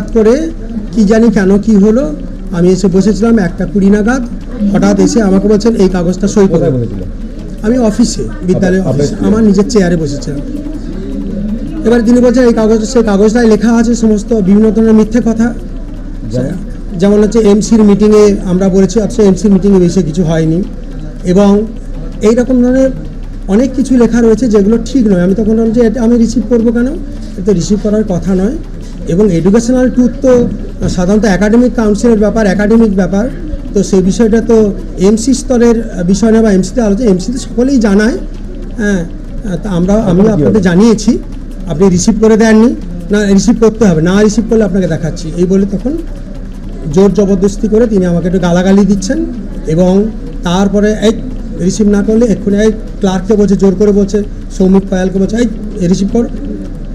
হঠাৎ করে কি জানি কেন কি হলো আমি এসে বসেছিলাম একটা কুড়ি নাগাদ হঠাৎ এসে আমাকে বলছেন এই কাগজটা সই করে আমি অফিসে বিদ্যালয় অফিসে আমার নিজের চেয়ারে বসেছিলাম। এবার তিনি বলছেন এই কাগজ সেই কাগজটায় লেখা আছে সমস্ত বিভিন্ন ধরনের মিথ্যে কথা। যেমন? হচ্ছে এমসির মিটিংয়ে আমরা বলেছি অথচ এমসির মিটিংয়ে বেশি কিছু হয়নি। এবং এই রকম ধরনের অনেক কিছু লেখা রয়েছে যেগুলো ঠিক নয়। আমি তখন বললাম যে আমি রিসিভ করব কেন? এটা রিসিভ করার কথা নয়। এবং এডুকেশনাল ট্যুর তো সাধারণত একাডেমিক কাউন্সিলের ব্যাপার একাডেমিক ব্যাপার। তো সেই বিষয়টা তো এমসি স্তরের বিষয় না বা এমসিতে আলোচনা এমসিতে সকলেই জানায়। হ্যাঁ তা আমরা আমি আপনাদের জানিয়েছি। আপনি রিসিভ করে দেননি না রিসিভ করতে হবে না রিসিভ করলে আপনাকে দেখাচ্ছি। এই বলে তখন জোর জবরদস্তি করে তিনি আমাকে একটু গালাগালি দিচ্ছেন এবং তারপরে এই রিসিভ না করলে এক্ষুনি এই ক্লার্ককে বলছে জোর করে বলছে সৌমিক পায়ালকে বলছে এই রিসিভ কর।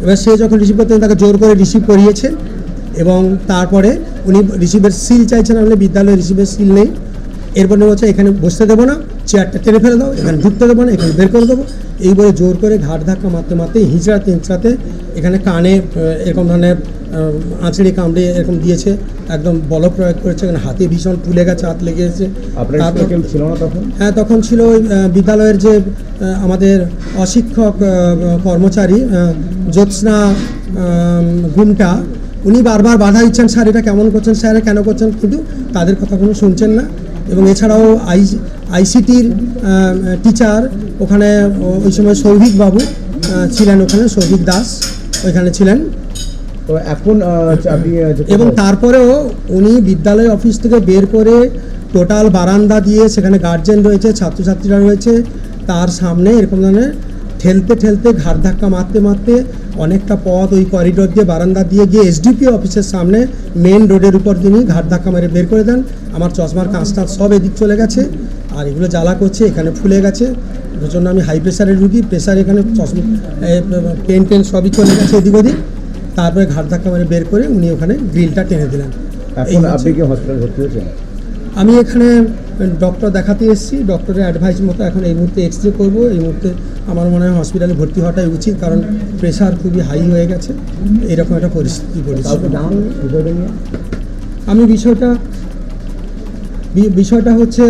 এবার সে যখন রিসিভ করতেন তাকে জোর করে রিসিভ করিয়েছে এবং তারপরে উনি রিসিভের সিল চাইছেন আমাদের বিদ্যালয়ে রিসিভের সিল নেই। এরপরে বলছে এখানে বসতে দেবো না চেয়ারটা টেনে ফেলে দাও এখানে ঢুকতে দেবো না এখানে বের করে দেবো। এই বলে জোর করে ঘাট ধাক্কা মারতে মারতে হিঁচড়াতে হিঁচড়াতে এখানে কানে এরকম ধরনের আঁচড়ে কামড়ে এরকম দিয়েছে একদম বল প্রয়োগ করেছে এখানে হাতে ভীষণ ফুলে গেছে হাত লেগে গেছে ছিল না তখন? হ্যাঁ তখন ছিল ওই, বিদ্যালয়ের যে আমাদের অশিক্ষক কর্মচারী জ্যোৎস্না গুমটা উনি বারবার বাধা দিচ্ছেন স্যার এটা কেমন করছেন? স্যার কেন করছেন? কিন্তু তাদের কথা কোনো শুনছেন না। এবং এছাড়াও আই আইসিটির টিচার ওখানে ওই সময় সৌভিক বাবু ছিলেন ওখানে সৌভিক দাস ওইখানে ছিলেন। তো এখন এবং তারপরেও উনি বিদ্যালয় অফিস থেকে বের করে টোটাল বারান্দা দিয়ে সেখানে গার্জেন রয়েছে ছাত্রছাত্রীরা রয়েছে তার সামনে এরকম ধরনের ঠেলতে ঠেলতে ঘাট ধাক্কা মারতে মারতে অনেকটা পথ ওই করিডোর দিয়ে বারান্দা দিয়ে গিয়ে এসডিপি অফিসের সামনে মেন রোডের উপর তিনি ঘাট ধাক্কা মেরে বের করে দেন। আমার চশমার কাঁচটা সব এদিক চলে গেছে আর এগুলো জ্বালা করছে এখানে ফুলে গেছে। ওই জন্য আমি হাই প্রেশারের রুগী প্রেশার এখানে চশমা পেন টেন সবই চলে গেছে এদিক ওদিক। তারপরে ঘাট ধাক্কা মেরে বের করে উনি ওখানে গ্রিলটা টেনে দিলেন। এই এখন হচ্ছে- আপনি কি হসপিটাল ভর্তি হয়েছেন? আমি এখানে ডক্টর দেখাতে এসেছি ডক্টরের অ্যাডভাইস মতো এখন এই মুহূর্তে এক্স রে করব এই মুহূর্তে আমার মনে হয় হসপিটালে ভর্তি হওয়াটাই উচিত কারণ প্রেশার খুবই হাই হয়ে গেছে। এরকম একটা পরিস্থিতি পড়েছে। আমি বিষয়টা বিষয়টা হচ্ছে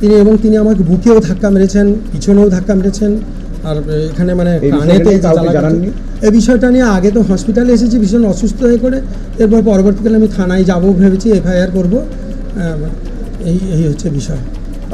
তিনি এবং তিনি আমাকে বুকেও ধাক্কা মেরেছেন পিছনেও ধাক্কা মেরেছেন আর এখানে মানে কানেতে? এই বিষয়টা নিয়ে আগে তো হসপিটালে এসেছি ভীষণ অসুস্থ হয়ে করে এরপর পরবর্তীকালে আমি থানায় যাব ভেবেছি এফআইআর করব। এই এই হচ্ছে বিষয়।